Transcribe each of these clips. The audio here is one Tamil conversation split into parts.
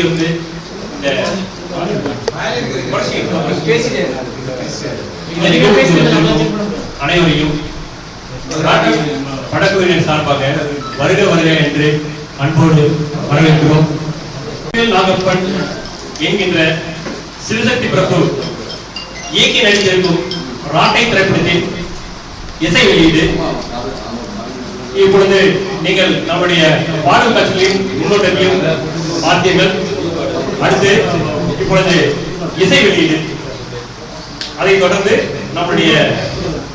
இருந்து இந்த அனைவரையும் நாட்டின் சார்பாக வருக வருக என்று அன்போடு வரவேற்கிறோம். நாகப்பன் என்கின்ற சிறுசக்தி பிரபு இயக்கி நடித்திருக்கும் ராட்டை திரைப்படத்தின் இசை வெளியீடு. இப்பொழுது நீங்கள் நம்முடைய பாடல் காட்சிகளையும் முன்னோட்டத்தையும் பார்த்தீர்கள். அடுத்து இப்பொழுது இசை வெளியீடு. அதைத் தொடர்ந்து நம்முடைய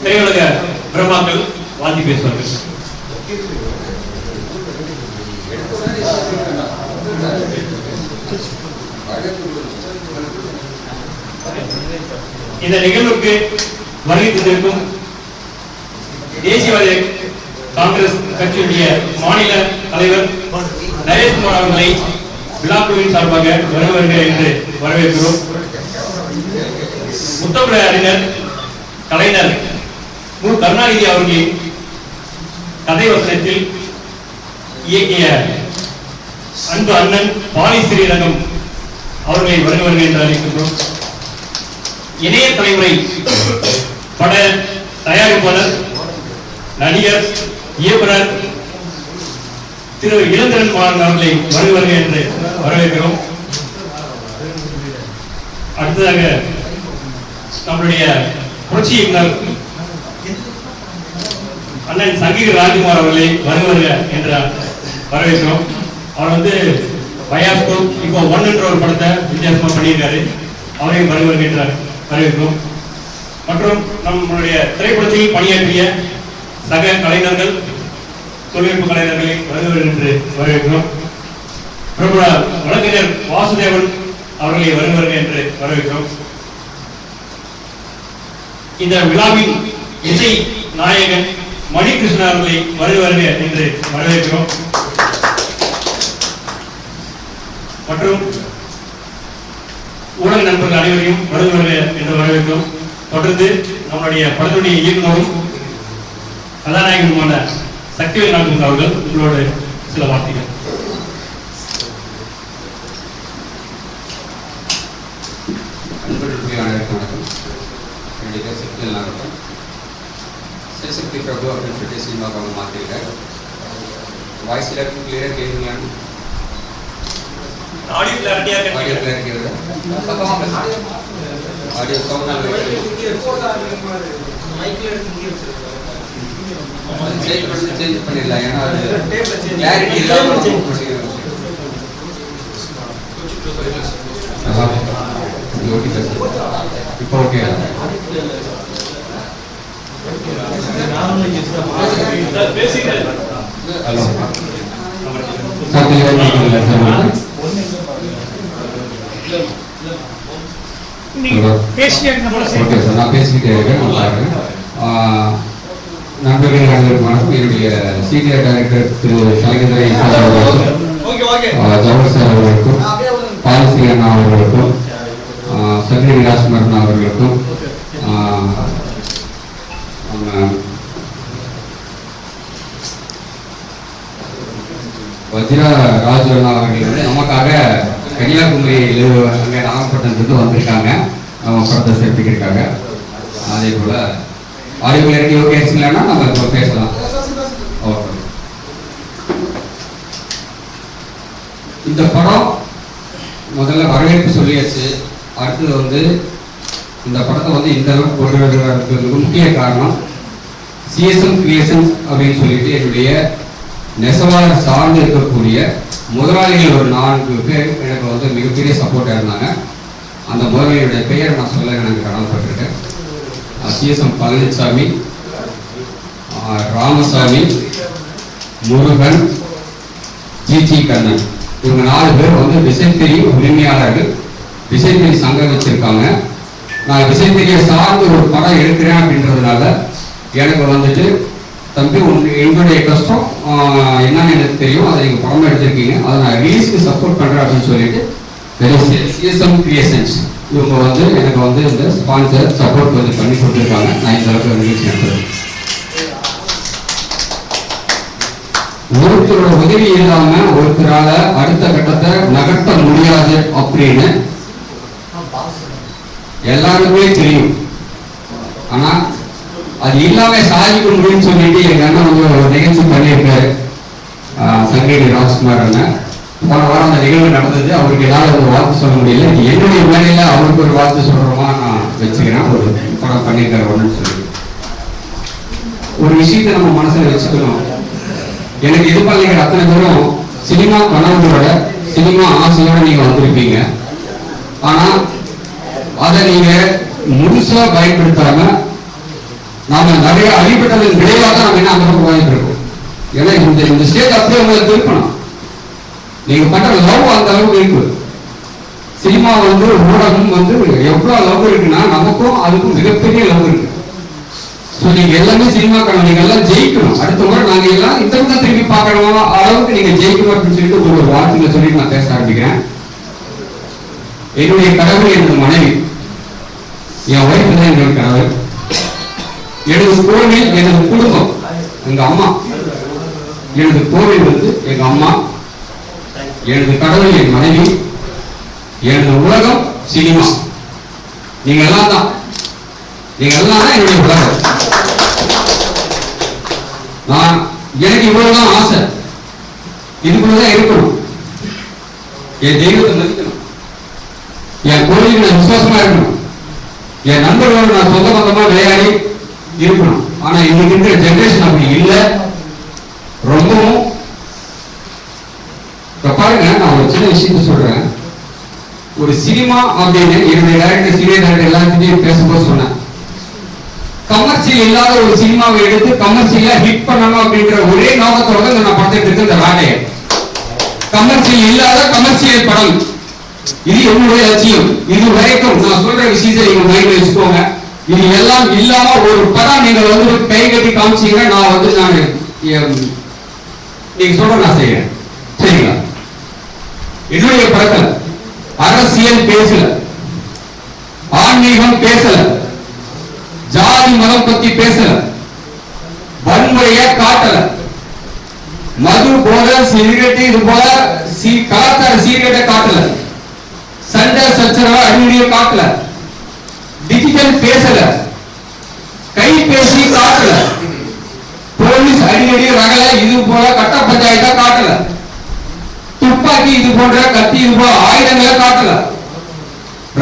திரையுலக பிரம்மாக்கள் வாங்கி பேசுவார்கள். இந்த நிகழ்வுக்கு வருகை தந்திருக்கும் தேசியவாத காங்கிரஸ் கட்சியுடைய மாநில தலைவர் நரேஷ்குமார் அவர்களை விழாக்குழுவின் சார்பாக வருவர்கள் என்று வரவேற்கிறோம். முத்தமிழ அறிஞர் கலைஞர் மு. கருணாநிதி அவர்களின் கதை வசனத்தில் இயக்கிய அன்பு அண்ணன் பாலி ஸ்ரீரங்கம் அவர்களை வருக என்று அழைக்கின்றோம். இணைய தலைமுறை பட தயாரிப்பாளர் நடிகர் இயக்குனர் திரு இளந்திரன் மாறன் அவர்களை வருக என்று வரவேற்கிறோம். அடுத்ததாக நம்மளுடைய புரட்சி இயக்குனர் அண்ணன் சங்கீத ராஜ்குமார் அவர்களை வருக வருக என்று வரவேற்கிறோம். அவர் வந்து பயாஸ்கோ இப்போ ஒன் என்ற ஒரு படத்தை வித்தியாசமா பண்ணியிருக்காரு. அவரையும் வருக என்ற வரவேற்கிறோம். மற்றும் நம்மளுடைய திரைப்படத்தில் பணியாற்றிய சக கலைஞர்கள் தொழில்நுட்ப கலைஞர்களை வருக என்று வரவேற்கிறோம். பிரபல வழக்கறிஞர் வாசுதேவன் அவர்களை வருக என்று வரவேற்கிறோம். இந்த விழாவின் இசை நாயகன் மணிகிருஷ்ணன் அவர்களை வருவார்கள் என்று வரவேற்கிறோம். மற்றும் ஊடக நண்பர்கள் அனைவரையும் வருவார்கள் என்று வரவேற்கிறோம். தொடர்ந்து நம்முடைய படத்துடைய இயக்குனரும் கதாநாயகனுமான சக்திவேல் நாகூர் அவர்கள் உங்களோட சில வார்த்தைகள். அன்பர்களுக்கு அனைவருக்கும் வணக்கம். என்னுடைய பேர் சக்தி நாகப்பன் சிவசக்தி பிரபு அப்படின்னு சொல்லிட்டு சினிமாவுக்கு அவங்க மாற்றிருக்காரு வாய்ஸ் எல்லாருக்கும் கிளியராக கேட்குங்களான்னு ஆடியோ கிளாரிட்டியா ஆடியோ கிளியர் இருக்கிறது சத்தமாக பேசுங்க. ஆடியோ சவுண்ட் சேஞ்ச் பண்ணி சேஞ்ச் பண்ணிடலாம் ஏன்னா அது கிளாரிட்டி இல்லாமல் ஓகே இப்போ ஓகே ஹலோ சார் தெளிவாக கேட்குதுல்ல சார் ஓகே சார் நான் பேசிக்கிட்டே இருக்கேன். நான் பாருங்க. ஆஹ், நண்பர்கள் அனைவருக்கும் வணக்கம் என்னுடைய சீனியர் டைரக்டர் திரு கலைஞரை சார் அவர்களுக்கும் ஜவஹர் சார் அவர்களுக்கும் பாலஸ்ரீ அண்ணா அவர்களுக்கும் சங்கரி ராஜ்குமார் அவர்களுக்கும் வஜ்ரா ராஜு அண்ணா அவர்கள் வந்து நமக்காக கன்னியாகுமரியில் அங்கே நாகப்பட்டினத்துக்கு வந்திருக்காங்க. நம்ம படத்தை சேர்த்துக்கிருக்காங்க. அதே போல் ஆடியோ கிளாரிட்டி ஓகே நம்ம இப்போ பேசலாம். ஓகே இந்த படம் முதல்ல வரவேற்பு சொல்லியாச்சு. அடுத்தது வந்து இந்த படத்தை வந்து இந்த அளவுக்கு கொண்டு வருவதற்கு முக்கிய காரணம். சிஎஸ்எம் கிரியேஷன்ஸ் அப்படின்னு சொல்லிட்டு என்னுடைய நெசவாளர் சார்ந்து இருக்கக்கூடிய முதலாளிகள் ஒரு நான்கு பேர் எனக்கு வந்து மிகப்பெரிய சப்போர்ட்டாக இருந்தாங்க. அந்த முதலாளியுடைய பெயரை நான் சொல்ல எனக்கு கடமைப்பட்டிருக்கேன். CSM Palanisamy Ramasamy Murugan GG Kannan. இவங்க நாலு பேர் வந்து விசைத்தறி உரிமையாளர்கள். விசைத்தறி சங்கம் வச்சிருக்காங்க. நான் விசைத்தறியை சார்ந்து ஒரு படம் எடுக்கிறேன் அப்படின்றதுனால எனக்கு வந்துட்டு தம்பி உன் எங்களுடைய கஷ்டம் என்னன்னு எனக்கு தெரியும். அதை நீங்கள் படமாக எடுத்திருக்கீங்க. அதை நான் ரிலீஸ்க்கு சப்போர்ட் பண்ணுறேன் அப்படின்னு சொல்லிட்டு சிஎஸ்எம் கிரியேஷன்ஸ் இவங்க வந்து எனக்கு வந்து இந்த ஸ்பான்சர் சப்போர்ட் வந்து பண்ணி கொடுத்துருக்காங்க. நான் இந்த அளவுக்கு நிகழ்ச்சி நடத்துறேன் ஒருத்தரோட உதவி இல்லாம ஒருத்தரால அடுத்த கட்டத்தை நகர்த்த முடியாது அப்படின்னு எல்லாருக்குமே தெரியும். ஆனா அது இல்லாம சாதிக்க முடியும்னு சொல்லிட்டு எங்க அண்ணன் வந்து ஒரு நிகழ்ச்சி பண்ணியிருக்காரு. ஆஹ் ராஜ்குமார் அண்ணன். போன வாரம் அந்த நிகழ்வு நடந்தது அவருக்கு ஏதாவது ஒரு வார்த்தை சொல்ல முடியல. என்னுடைய வேலையில அவருக்கு ஒரு வார்த்தை சொல்றோமா நான் வச்சுக்கிறேன். ஒரு படம் பண்ணியிருக்காரு ஒன்றுன்னு சொல்லி. ஒரு விஷயத்தை நம்ம மனசுல வச்சுக்கணும். எனக்கு இது பண்ணிக்கிற அத்தனை பேரும் சினிமா கனவுகளோட சினிமா ஆசையோட நீங்க வந்திருப்பீங்க. ஆனா அதை நீங்க முழுசா பயன்படுத்தாம நாம நிறைய அடிபட்டதன் விளைவாக தான் நம்ம என்ன அந்த பக்கம் வாங்கிட்டு இருக்கோம். ஏன்னா இந்த இந்த ஸ்டேஜ் அப்படியே உங்களை திருப்பணும். நீங்க பண்ற லவ் அந்த அளவுக்கு இருக்கு. சினிமா வந்து ஊடகம் வந்து எவ்வளவு லவ் இருக்குன்னா நமக்கும் அதுக்கும் மிகப்பெரிய லவ் இருக்கு. ஸோ நீங்க எல்லாமே சினிமாக்கான நீங்க எல்லாம் ஜெயிக்கணும். அடுத்த முறை நாங்க எல்லாம் இந்த பக்கம் திரும்பி பார்க்கணும்? அளவுக்கு நீங்க ஜெயிக்கணும் அப்படின்னு சொல்லிட்டு ஒரு வார்த்தையில சொல்லி நான் பேச ஆரம்பிக்கிறேன். என்னுடைய கடவுள் எனது மனைவி என் ஒய்ஃப் தான் என்னோட கடவுள் எனது கோவில் எனது குடும்பம் எங்க அம்மா. எனது கோவில் வந்து எங்க அம்மா. எனது கடவுள் என் மனைவி எனது உலகம் சினிமா. நீங்க எல்லாம் தான். நீங்க எல்லாம் தான் என்னுடைய உலகம். நான் எனக்கு இவ்வளவுதான் ஆசை. இதுக்குள்ளதான் இருக்கணும். என் தெய்வத்தை மதிக்கணும். என் கோயிலுக்கு நான் விசுவாசமா இருக்கணும். என் நண்பர்களோடு நான் சொந்த பந்தமா விளையாடி இருக்கணும். ஆனா இன்னைக்கு இருக்கிற ஜெனரேஷன் அப்படி இல்லை. ரொம்பவும் இப்போ பாருங்க நான் ஒரு சின்ன விஷயத்த சொல்றேன். ஒரு சினிமா அப்படின்னு என்னுடைய டேரக்டர் சீனியர் டேரக்டர் எல்லாத்தையும் பேசும்போது சொன்னேன். கமர்ஷியல் இல்லாத ஒரு சினிமாவை எடுத்து கமர்ஷியலா ஹிட் பண்ணணும் அப்படின்ற ஒரே நோக்கத்தோட நான் பார்த்துட்டு இருக்கேன் இந்த வேலையை. கமர்ஷியல் இல்லாத கமர்ஷியல் படம். இது என்னுடைய லட்சியம். இது வரைக்கும் நான் சொல்ற விஷயத்தை நீங்க மைண்ட்ல வச்சுக்கோங்க. இது எல்லாம் இல்லாம ஒரு படம் நீங்க வந்து கை கட்டி காமிச்சீங்கன்னா நான் வந்து நான் நீங்க சொல்ற நான் செய்யறேன் சரிங்களா? என்னுடைய படத்துல அரசியல் பேசல ஆன்மீகம் பேசல ஜாதி மதம் பத்தி பேசல வன்முறைய காட்டல. மது போல சிகரெட்டு இது போல சீ கலாச்சார சீர்கேட்டை காட்டல. சண்டை சச்சரவ அடிக்கடியை காட்டல. டிஜிட்டல் பேசல. கைபேசி காட்டல. போலீஸ் அடிக்கடி ரகல இது போல கட்ட பஞ்சாயத்தா காட்டல. துப்பாக்கி இது போன்ற கத்தி இது போல ஆயுதங்களை காட்டல.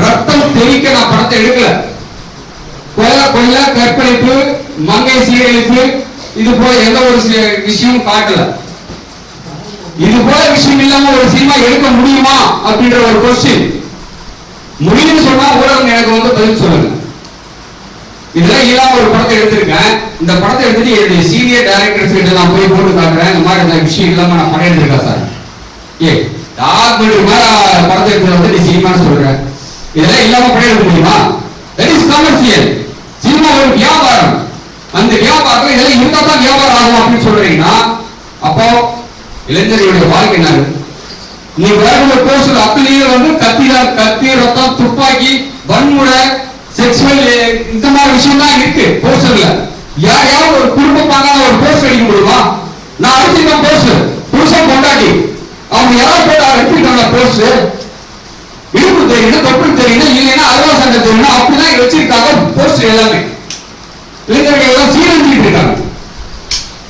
ரத்தம் தெளிக்க நான் படத்தை எடுக்கல. கொல்ல கொல்ல கற்பழிப்பு மங்கை சீரழிப்பு இது போல எந்த ஒரு விஷயமும் காட்டல. இது போல விஷயம் இல்லாம ஒரு சினிமா எடுக்க முடியுமா அப்படின்ற ஒரு கொஸ்டின் முடியும்னு சொன்னா ஊடகம் எனக்கு வந்து பதில் சொல்லுங்க இதெல்லாம் இல்லாம ஒரு படத்தை எடுத்திருக்கேன். இந்த படத்தை எடுத்துட்டு என்னுடைய சீனியர் டைரக்டர்ஸ் கிட்ட நான் போய் போட்டு காட்டுறேன். இந்த மாதிரி இந்த விஷயம் இல்லாம நான் படம் எடுத்திருக்கேன் சார். ஏ டாக்குமெண்ட்ரி மாதிரி படத்தை எடுத்து வந்து நீ சினிமான்னு சொல்ற. இதெல்லாம் இல்லாம படம் முடியுமா? தட் இஸ் கமர்ஷியல் சினிமா ஒரு வியாபாரம். அந்த வியாபாரத்துல இதெல்லாம் இருந்தா தான் வியாபாரம் ஆகும் அப்படின்னு சொல்றீங்கன்னா அப்போ இளைஞர்களுடைய வாழ்க்கை என்ன நீ வருகிற போஸ்டர் அத்தனையே வந்து கத்திர கத்தி ரத்தம் துப்பாக்கி வன்முறை செக்ஷுவல் இந்த மாதிரி விஷயம் தான் இருக்கு போஸ்டர்ல யாரையாவது ஒரு குடும்ப பார்க்காத ஒரு போஸ்டர் அடிக்க முடியுமா? நான் அடிச்சிருக்கேன் போஸ்டர் புருஷன் கொண்டாடி அவங்க யாரும் போட்டு அடிச்சிருக்காங்க போஸ்டர் இடுப்பு தெரியணும் தொப்புள் தெரியணும் இல்லைன்னா அறுவா சண்டை தெரியணும் அப்படிதான் வச்சிருக்காங்க போஸ்டர் எல்லாமே. இளைஞர்கள் எல்லாம் சீரழிஞ்சிட்டு இருக்காங்க.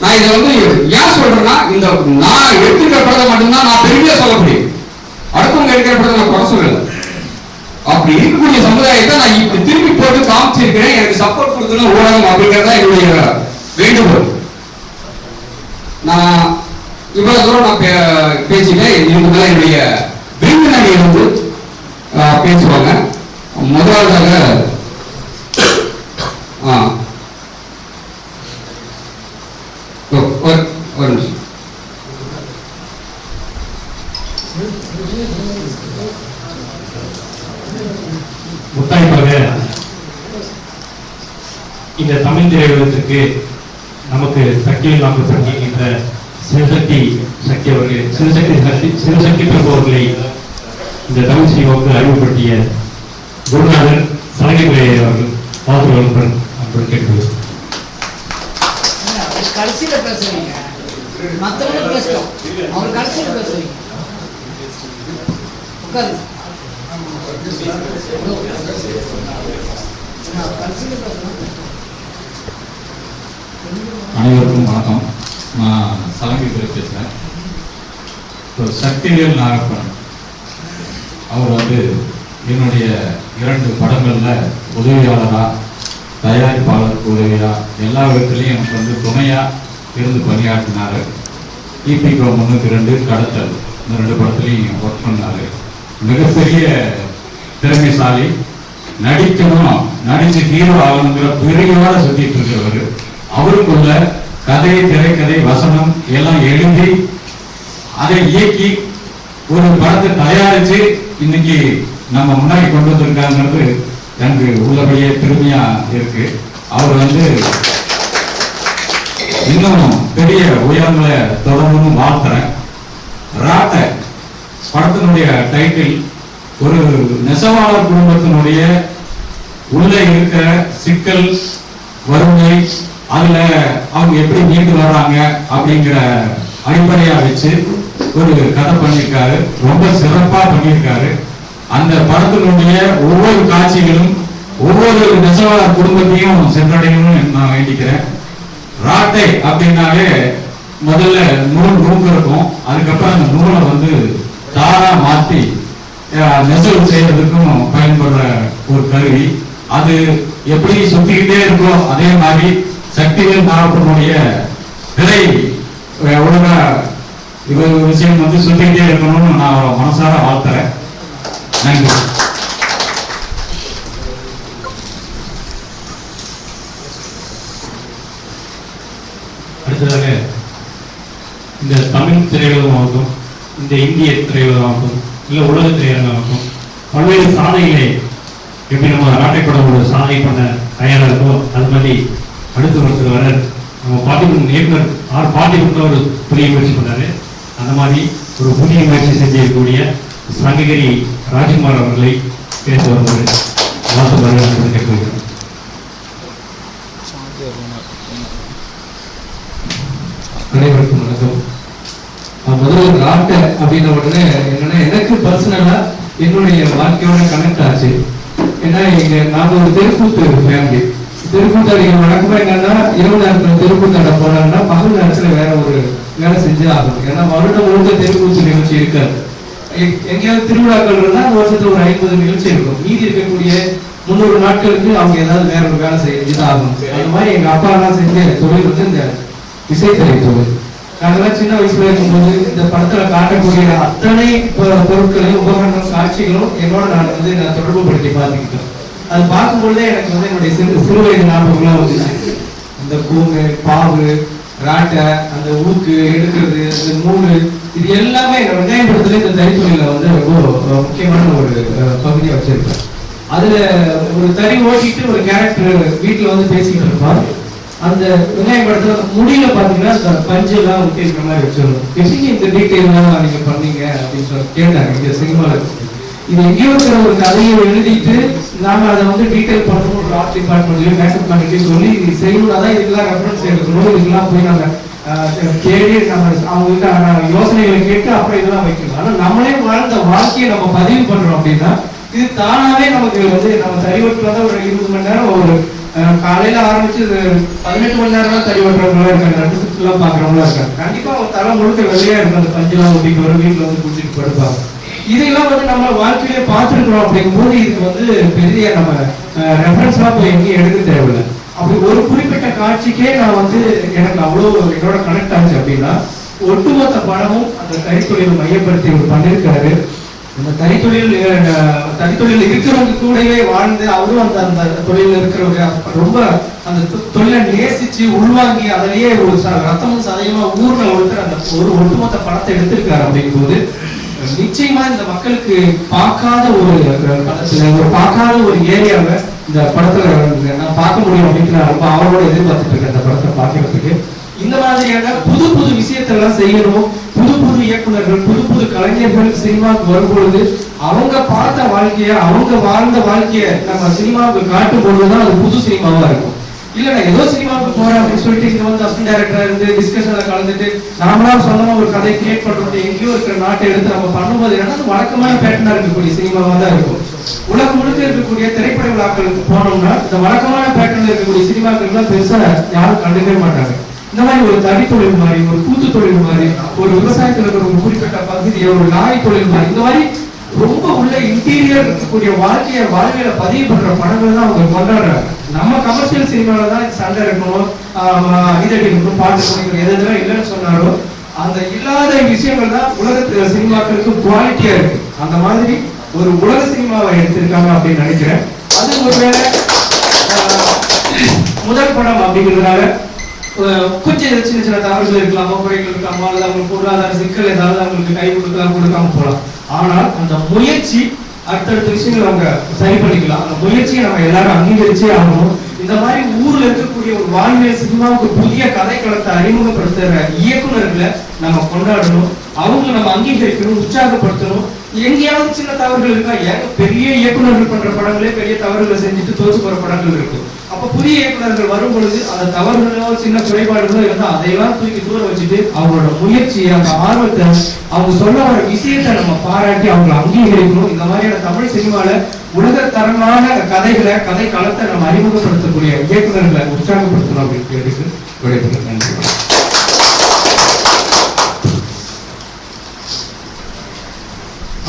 நான் இதை வந்து ஏன் சொல்றேன்னா இந்த நான் எடுத்துக்கிற படத்தை மட்டும்தான் நான் பெருமையா சொல்ல முடியும். அடுத்தவங்க எடுக்கிற படத்தை நான் குறை சொல்லல. அப்படி இருக்கக்கூடிய சமுதாயத்தை நான் இப்படி திருப்பி போட்டு காமிச்சிருக்கிறேன். எனக்கு சப்போர்ட் கொடுக்கணும் ஊடகம் அப்படிங்கிறதா என்னுடைய வேண்டுகோள். நான் இவ்வளவு தூரம் நான் பேசிட்டு இதுக்கு மேல என்னுடைய விருந்தினர்கள் வந்து பேசுவாங்க. முதலாவதாக ஒரு நிமிஷம். முத்தாய்ப்பாக இந்த தமிழ் திரையுலகத்திற்கு நமக்கு சக்தியில் நமக்கு தங்கியிருக்கின்ற சிவசக்தி சக்தி அவர்கள் சிவசக்தி சக்தி சிவசக்தி பிரபு அவர்களை இந்த தமிழ் சினிமாவுக்கு அறிமுகப்படுத்திய குருநாதர் சலங்கை அவர்கள் வாழ்த்துடன் அன்புடன் கேட்கிறேன் கடைசியில பேசுறீங்க. பேசட்டும். அவர் கடைசியில் பேச வைங்க உட்காரு அனைவருக்கும் வணக்கம். நான் சலங்கை துறை பேசுகிறேன் இப்போ சக்திவேல் நாகப்பன். அவர் வந்து என்னுடைய இரண்டு படங்களில் உதவியாளராக தயாரிப்பாளருக்கு உதவியாக எல்லா விதத்துலேயும் எனக்கு வந்து துணையாக இருந்து பணியாற்றினார். இபிகோ முந்நூற்றி ரெண்டு கடத்தல். இந்த ரெண்டு படத்துலையும் ஒர்க் பண்ணார். மிகப்பெரிய திறமைசாலி நடிக்கணும் நடிச்சு ஹீரோ ஆகணுங்கிற பிரியோட சுத்திட்டு இருக்கிறவர். அவருக்குள்ள கதை திரைக்கதை வசனம் எல்லாம் எழுதி அதை இயக்கி ஒரு படத்தை தயாரிச்சு இன்னைக்கு நம்ம முன்னாடி கொண்டு வந்திருக்காங்கிறது எனக்கு உள்ளபடியே பெருமையா இருக்கு. அவர் வந்து இன்னும் பெரிய உயரங்களை தொடரணும்னு வாழ்த்துறேன். ராட்டை படத்தினுடைய டைட்டில் ஒரு நெசவாளர் குடும்பத்தினுடைய உள்ளே இருக்கிற சிக்கல் வறுமை அதுல அவங்க எப்படி மீண்டு வர்றாங்க அப்படிங்கிற அடிப்படையா வச்சு ஒரு கதை பண்ணியிருக்காரு. ரொம்ப சிறப்பா பண்ணியிருக்காரு. அந்த படத்தினுடைய ஒவ்வொரு காட்சிகளும் ஒவ்வொரு நெசவாளர் குடும்பத்தையும் சென்றடையணும்னு நான் வேண்டிக்கிறேன். ராட்டை அப்படின்னாலே முதல்ல நூல் நூக்கு இருக்கும் அதுக்கப்புறம் அந்த நூலை வந்து தாரா மாற்றி நெசவு செய்யறதுக்கும் பயன்படுற ஒரு கருவி. அது எப்படி சுத்திக்கிட்டே இருக்கோ அதே மாதிரி சக்திவேல் நாகப்பனுடைய விலை அஹ், ஒழுங்கா இவ்வளவு விஷயம் வந்து சுத்திக்கிட்டே இருக்கணும்னு நான் மனசார வாழ்த்துறேன். நன்றி. அடுத்ததாக இந்த தமிழ் திரையுலகமாகட்டும் இந்த இந்திய திரையுலகமாகட்டும் இல்லை உலக திரையுலகமாகட்டும் பல்வேறு சாதனைகளை எப்படி நம்ம நாட்டைப்படம் ஒரு சாதனை பண்ண தயாராக இருக்கோ? அது மாதிரி அடுத்து ஒருத்தர் வர நம்ம பாட்டிமன் இயக்குனர் ஆர் பாட்டிமன் ஒரு புதிய முயற்சி பண்ணாரு. அந்த மாதிரி ஒரு புதிய முயற்சி செஞ்சிருக்கக்கூடிய சங்ககிரி ராஜ்குமார் அவர்களை பேச வருவது வாழ்த்து வருவது கேட்கிறேன் அனைவருக்கும் வணக்கம். முதல்ல ராட்டை அப்படின்ன உடனே என்னன்னா எனக்கு பர்சனலா என்னுடைய வாழ்க்கையோட கனெக்ட் ஆச்சு. ஏன்னா எங்க நாங்க ஒரு தெருக்கூத்து ஃபேமிலி தெருக்கூத்தாடிகள் வழக்கமா என்னன்னா இரவு நேரத்துல திருப்பூத்தடை போனாங்கன்னா பகல் நேரத்துல வேற ஒரு வேலை செஞ்சு ஆகணும். ஏன்னா வருடம் முழுக்க தெருக்கூத்து நிகழ்ச்சி இருக்காது. எங்கேயாவது திருவிழாக்கள் இருந்தா அந்த வருஷத்துல ஒரு ஐம்பது நிகழ்ச்சி இருக்கும். மீதி இருக்கக்கூடிய முந்நூறு நாட்களுக்கு அவங்க ஏதாவது வேற ஒரு வேலை செய்ய ஆகணும். அந்த மாதிரி எங்க அப்பா எல்லாம் செஞ்ச தொழில் வந்து இந்த இசைத்துறை தொழில். நாங்கெல்லாம் சின்ன வயசுல இருக்கும்போது இந்த படத்துல காட்டக்கூடிய அத்தனை பொருட்களையும் உபகரணம் காட்சிகளும் என்னோட நான் வந்து நான் தொடர்பு படுத்தி பார்த்துக்கிட்டேன். அது பார்க்கும்பொழுதே எனக்கு வந்து என்னுடைய சிறு சிறு வயது ஞாபகம்லாம் வந்துச்சு. இந்த கூங்கு பாவு ராட்டை அந்த ஊக்கு எடுக்கிறது அந்த மூணு இது எல்லாமே இந்த வெங்காயம் படத்துல இந்த தறித்தொழில வந்து ரொம்ப முக்கியமான ஒரு பகுதியாக வச்சிருக்கேன் அதுல ஒரு தறி ஓட்டிட்டு ஒரு கேரக்டர் வீட்டுல வந்து பேசிட்டு இருப்பான். அந்த வெங்காயம் படத்துல அந்த முடியில பாத்தீங்கன்னா அந்த பஞ்சு எல்லாம் ஒட்டி இருக்கிற மாதிரி வச்சிருந்தோம். எப்படி இந்த டீட்டெயில் எல்லாம் நீங்க பண்ணீங்க அப்படின்னு சொல்லி கேட்டாங்க. இங்க சினிமாவில் இது எங்கேயோ இருக்கிற ஒரு கதையை எழுதிட்டு நாம அதை வந்து டீட்டெயில் பண்ணணும் ஒரு ஆர்ட் டிபார்ட்மெண்ட்லயும் மேக்கப் பண்ணிட்டு சொல்லி செய்யணும் அதான் இதுக்கெல்லாம் ரெஃபரன்ஸ் எடுக்கணும். இதுக்கெல்லாம் போய் நம்ம ஆஹ், தேடி நம்ம அவங்ககிட்ட யோசனைகளை கேட்டு அப்புறம் இதெல்லாம் வைக்கணும். ஆனா நம்மளே வாழ்ந்த வாழ்க்கையை நம்ம பதிவு பண்றோம் அப்படின்னா இது தானாவே நமக்கு வந்து நம்ம தறிவட்டில தான் ஒரு இருபது மணி நேரம் ஒரு ஆஹ், காலையில ஆரம்பிச்சு பதினெட்டு மணி நேரம் தான் தறி ஓட்டுறவங்களா இருக்காங்க. ரெண்டு சுற்றுலாம் பாக்குறவங்களா இருக்காங்க. கண்டிப்பா அவங்க தலை முழுக்க வெளியே இருக்கும் அந்த பஞ்செல்லாம் ஒட்டிட்டு வரும் வீட்டுல வந்து குடிச்சிட்டு படுப்பாங்க. இதெல்லாம் வந்து நம்ம வாழ்க்கையிலே பார்த்துருக்கிறோம் அப்படிங்கும்போது இதுக்கு வந்து பெரிய நம்ம ரெஃபரன்ஸ்லாம் போய் எங்கேயும் எடுக்க தேவையில்லை. அப்படி ஒரு குறிப்பிட்ட காட்சிக்கே நான் வந்து எனக்கு அவ்வளோ என்னோட கனெக்ட் ஆச்சு அப்படின்னா ஒட்டுமொத்த படமும் அந்த கைத்தொழிலை மையப்படுத்தி இவர் பண்ணியிருக்காரு அந்த தனித்தொழில் தனித்தொழில் இருக்கிறவங்க கூடவே வாழ்ந்து அவரும் அந்த அந்த தொழில் இருக்கிறவங்க ரொம்ப அந்த தொ- தொழிலை நேசிச்சு உள்வாங்கி அதிலேயே ஒரு ரத்தமும் சதையுமா ஊர்ல ஒருத்தர் அந்த ஒரு ஒட்டுமொத்த படத்தை எடுத்திருக்காரு அப்படிங்கும் போது நிச்சயமா இந்த மக்களுக்கு பார்க்காத ஒரு ஒரு பார்க்காத ஒரு ஏரியாவை இந்த படத்துல நான் பார்க்க முடியும் அப்படின்னு நான் ரொம்ப அவரோட எதிர்பார்த்துட்டு இருக்கேன் இந்த படத்தை பார்க்கறதுக்கு. இந்த மாதிரியான புது புது விஷயத்தெல்லாம் செய்யணும். புது புது இயக்குநர்கள் புது புது கலைஞர்கள் சினிமாவுக்கு வரும்பொழுது அவங்க பார்த்த வாழ்க்கைய அவங்க வாழ்ந்த வாழ்க்கைய நம்ம சினிமாவுக்கு காட்டும் பொழுதுதான் அது புது சினிமாவா இருக்கும். இல்ல நான் ஏதோ சினிமாவுக்கு போறேன் அப்படின்னு சொல்லிட்டு இங்க வந்து அசிஸ்டன்ட் டைரக்டரா இருந்து டிஸ்கஷன்ல கலந்துட்டு நாமளா சொந்தமா ஒரு கதை கிரியேட் பண்றது எங்கேயோ இருக்கிற நாட்டை எடுத்து நம்ம பண்ணும்போது என்னன்னா அது வழக்கமான பேட்டர்னா இருக்கக்கூடிய சினிமாவா தான் இருக்கும். உலகம் முழுக்க இருக்கக்கூடிய திரைப்பட விழாக்களுக்கு போனோம்னா இந்த வழக்கமான பேட்டர்ல இருக்கக்கூடிய சினிமாக்கள்லாம் பெருசா யாரும் கண்டுக்கவே மாட்டாங்க. இந்த மாதிரி ஒரு தறி தொழில் மாதிரி ஒரு கூத்து தொழில் மாதிரி ஒரு விவசாயத்துல இருக்கிற ஒரு குறிப்பிட்ட பகுதியை ஒரு நாய் தொழில் மாதிரி இந்த மாதிரி ரொம்ப உள்ள இன்டீரியர் இருக்கக்கூடிய வாழ்க்கைய வாழ்க்கையில பதிவு பண்ற படங்கள் தான் அவங்க கொண்டாடுறாங்க நம்ம கமர்ஷியல் சினிமாவில தான் சண்டை இருக்கணும் இதடி இருக்கணும் பாட்டு இருக்கணும் எது எதுவும் இல்லைன்னு சொன்னாலும் அந்த இல்லாத விஷயங்கள் தான் உலக சினிமாக்களுக்கு குவாலிட்டியா இருக்கு. அந்த மாதிரி ஒரு உலக சினிமாவை எடுத்திருக்காங்க அப்படின்னு நினைக்கிறேன். அது ஒருவேளை முதல் படம் அப்படிங்கிறதுனால கொஞ்சம் சின்ன சின்ன தவறுகள் இருக்கலாமா குறைகள் இருக்கலாமா அல்லது அவங்களுக்கு பொருளாதார சிக்கல் ஏதாவது அவங்களுக்கு கை கொடுக்கலாம் கொடுக்காம போகலாம். ஆனால் அந்த முயற்சி அடுத்தடுத்த விஷயங்களை அவங்க சரி பண்ணிக்கலாம். அந்த முயற்சியை நம்ம எல்லாரும் அங்கீகரிச்சே ஆகணும். இந்த மாதிரி ஊர்ல இருக்கக்கூடிய ஒரு வானிலை சினிமாவுக்கு புதிய கதைக்களத்தை அறிமுகப்படுத்துற இயக்குனர்களை நம்ம கொண்டாடணும். அவங்களை நம்ம அங்கீகரிக்கணும் உற்சாகப்படுத்தணும். எங்கேயாவது சின்ன தவறுகள் இருக்கா ஏங்க பெரிய இயக்குனர்கள் பண்ற படங்களே பெரிய தவறுகளை செஞ்சுட்டு தோச்சு போற படங்கள் இருக்கு அப்ப புதிய இயக்குநர்கள் வரும் பொழுது அந்த தவறுகளோ சின்ன குறைபாடுகளோ இருந்தால் அதையெல்லாம் தூக்கி தூர வச்சுட்டு அவங்களோட முயற்சி அந்த ஆர்வத்தை அவங்க சொல்ல வர விஷயத்தை நம்ம பாராட்டி அவங்களை அங்கீகரிக்கணும். இந்த மாதிரியான தமிழ் சினிமாவில் உலகத்தரமான கதைகளை கதை களத்தை நம்ம அறிமுகப்படுத்தக்கூடிய இயக்குநர்களை உற்சாகப்படுத்தணும் அப்படின்னு கேட்டு விடைபெறுகிறேன். நன்றி.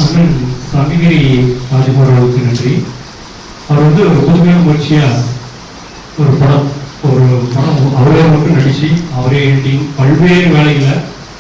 அண்ணன் சமகிரி ராஜகுமார் அவருக்கு நன்றி. அவர் வந்து ஒரு புதுமையான முயற்சியாக ஒரு படம் ஒரு படம் அவரே மட்டும் நடிச்சு அவரே எடிட்டிங் பல்வேறு வேலைகளை